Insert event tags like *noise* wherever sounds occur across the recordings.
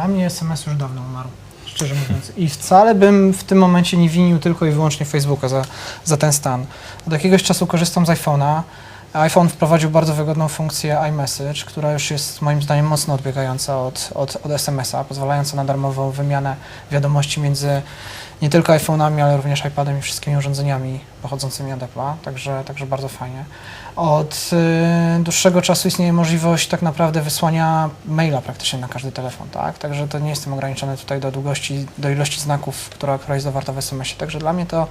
Dla mnie SMS już dawno umarł, szczerze mówiąc. I wcale bym w tym momencie nie winił tylko i wyłącznie Facebooka za, za ten stan. Od jakiegoś czasu korzystam z iPhone'a. iPhone wprowadził bardzo wygodną funkcję iMessage, która już jest moim zdaniem mocno odbiegająca od, od, od SMS-a, pozwalająca na darmową wymianę wiadomości między nie tylko iPhone'ami, ale również iPadem i wszystkimi urządzeniami pochodzącymi od Apple'a, także, także bardzo fajnie. Od y, dłuższego czasu istnieje możliwość tak naprawdę wysłania maila praktycznie na każdy telefon, tak? Także to nie jestem ograniczony tutaj do długości, do ilości znaków, która, która jest zawarta w SMS-ie. Także dla mnie to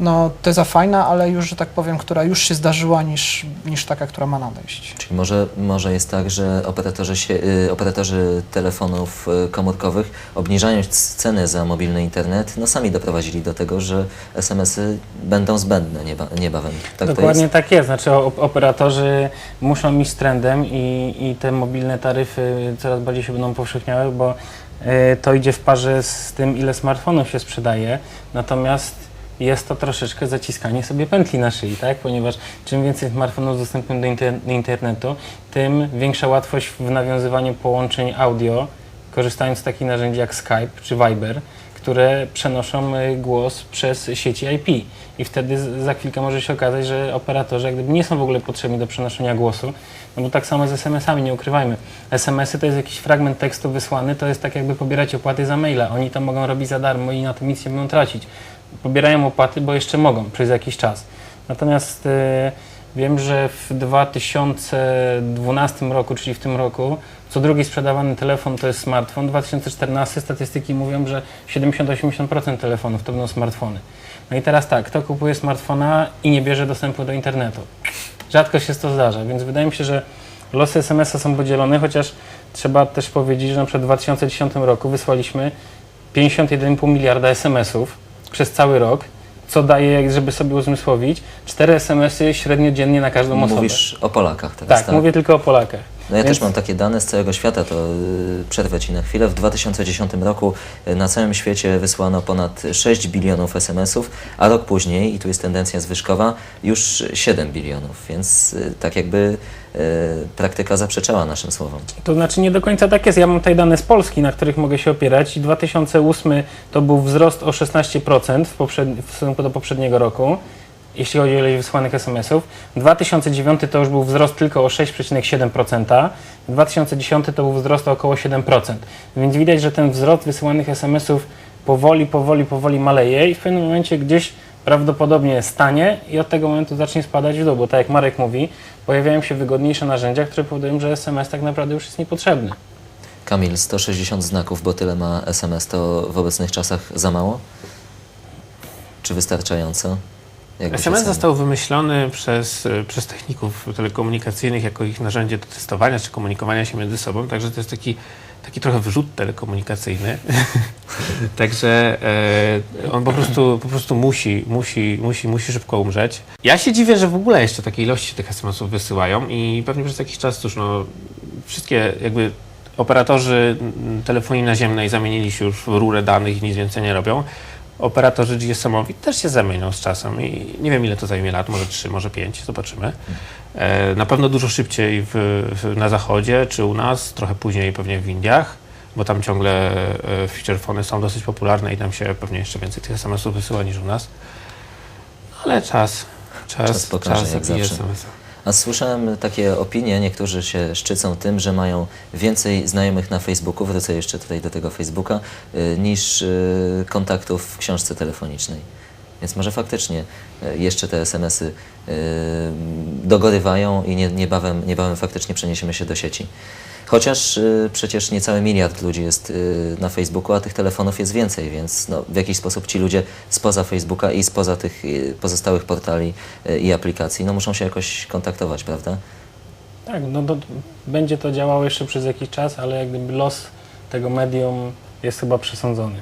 no, teza fajna, ale już, że tak powiem, która już się zdarzyła niż, niż taka, która ma nadejść. Czyli może, może jest tak, że operatorzy, się, y, operatorzy telefonów y, komórkowych obniżając ceny za mobilny internet, no sami doprowadzili do tego, że SMS-y będą zbędne nieba, niebawem. Tak Dokładnie jest? tak jest. Znaczy operatorzy muszą iść z trendem i, i te mobilne taryfy coraz bardziej się będą powszechniały, bo e, to idzie w parze z tym, ile smartfonów się sprzedaje. Natomiast jest to troszeczkę zaciskanie sobie pętli na szyi, tak? Ponieważ czym więcej smartfonów dostępnych do inter- internetu, tym większa łatwość w nawiązywaniu połączeń audio, korzystając z takich narzędzi jak Skype czy Viber, które przenoszą y, głos przez sieci IP. I wtedy za chwilkę może się okazać, że operatorzy jak gdyby nie są w ogóle potrzebni do przenoszenia głosu. No bo tak samo z SMS-ami, nie ukrywajmy. SMS-y to jest jakiś fragment tekstu wysłany, to jest tak jakby pobierać opłaty za maila. Oni to mogą robić za darmo i na tym nic nie będą tracić. Pobierają opłaty, bo jeszcze mogą przez jakiś czas. Natomiast e, wiem, że w 2012 roku, czyli w tym roku, co drugi sprzedawany telefon to jest smartfon. 2014 statystyki mówią, że 70-80% telefonów to będą smartfony. No i teraz tak, kto kupuje smartfona i nie bierze dostępu do internetu? Rzadko się to zdarza, więc wydaje mi się, że losy SMS-a są podzielone, chociaż trzeba też powiedzieć, że na przykład w 2010 roku wysłaliśmy 51,5 miliarda SMS-ów przez cały rok, co daje, żeby sobie uzmysłowić, 4 SMS-y średnio dziennie na każdą osobę. Mówisz o Polakach teraz, tak, mówię tylko o Polakach. No ja Więc- też mam takie dane z całego świata, to y, przerwę Ci na chwilę. W 2010 roku y, na całym świecie wysłano ponad 6 bilionów SMS-ów, a rok później, i tu jest tendencja zwyżkowa, już 7 bilionów, więc y, tak jakby praktyka zaprzeczała naszym słowom. To znaczy nie do końca tak jest. Ja mam tutaj dane z Polski, na których mogę się opierać. I 2008 to był wzrost o 16% w, w stosunku do poprzedniego roku, jeśli chodzi o ilość wysłanych SMS-ów. 2009 to już był wzrost tylko o 6,7%. 2010 to był wzrost o około 7%. Więc widać, że ten wzrost wysyłanych SMS-ów powoli, powoli, powoli maleje i w pewnym momencie gdzieś prawdopodobnie stanie i od tego momentu zacznie spadać w dół, bo tak jak Marek mówi, pojawiają się wygodniejsze narzędzia, które powodują, że SMS tak naprawdę już jest niepotrzebny. Kamil, 160 znaków, bo tyle ma SMS, to w obecnych czasach za mało? Czy wystarczająco? SMS został wymyślony przez, y, przez techników telekomunikacyjnych jako ich narzędzie do testowania czy komunikowania się między sobą, także to jest taki, taki trochę wrzut telekomunikacyjny. *laughs* także e, on po prostu, po prostu musi, musi, musi, musi szybko umrzeć. Ja się dziwię, że w ogóle jeszcze takiej ilości tych SMS-ów wysyłają i pewnie przez jakiś czas cóż, no, wszystkie jakby operatorzy telefonii naziemnej zamienili się już w rurę danych i nic więcej nie robią. Operatorzy GSM-owi też się zamienią z czasem i nie wiem ile to zajmie lat, może 3, może 5, zobaczymy. E, na pewno dużo szybciej w, w, na zachodzie czy u nas, trochę później pewnie w Indiach, bo tam ciągle e, feature phony są dosyć popularne i tam się pewnie jeszcze więcej tych SMS-ów wysyła niż u nas. Ale czas, czas, Czas pokaże, jak zabije zawsze. SMS-a. A słyszałem takie opinie, niektórzy się szczycą tym, że mają więcej znajomych na Facebooku, wrócę jeszcze tutaj do tego Facebooka, y, niż y, kontaktów w książce telefonicznej. Więc może faktycznie y, jeszcze te SMS-y y, dogorywają i nie, niebawem, niebawem faktycznie przeniesiemy się do sieci. Chociaż y, przecież niecały miliard ludzi jest na Facebooku, a tych telefonów jest więcej, więc no, w jakiś sposób ci ludzie spoza Facebooka i spoza tych pozostałych portali i aplikacji no, muszą się jakoś kontaktować, prawda? Tak, no to będzie to działało jeszcze przez jakiś czas, ale jak gdyby los tego medium jest chyba przesądzony.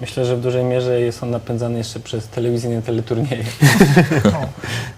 Myślę, że w dużej mierze jest on napędzany jeszcze przez telewizyjne teleturnieje. *laughs* *laughs*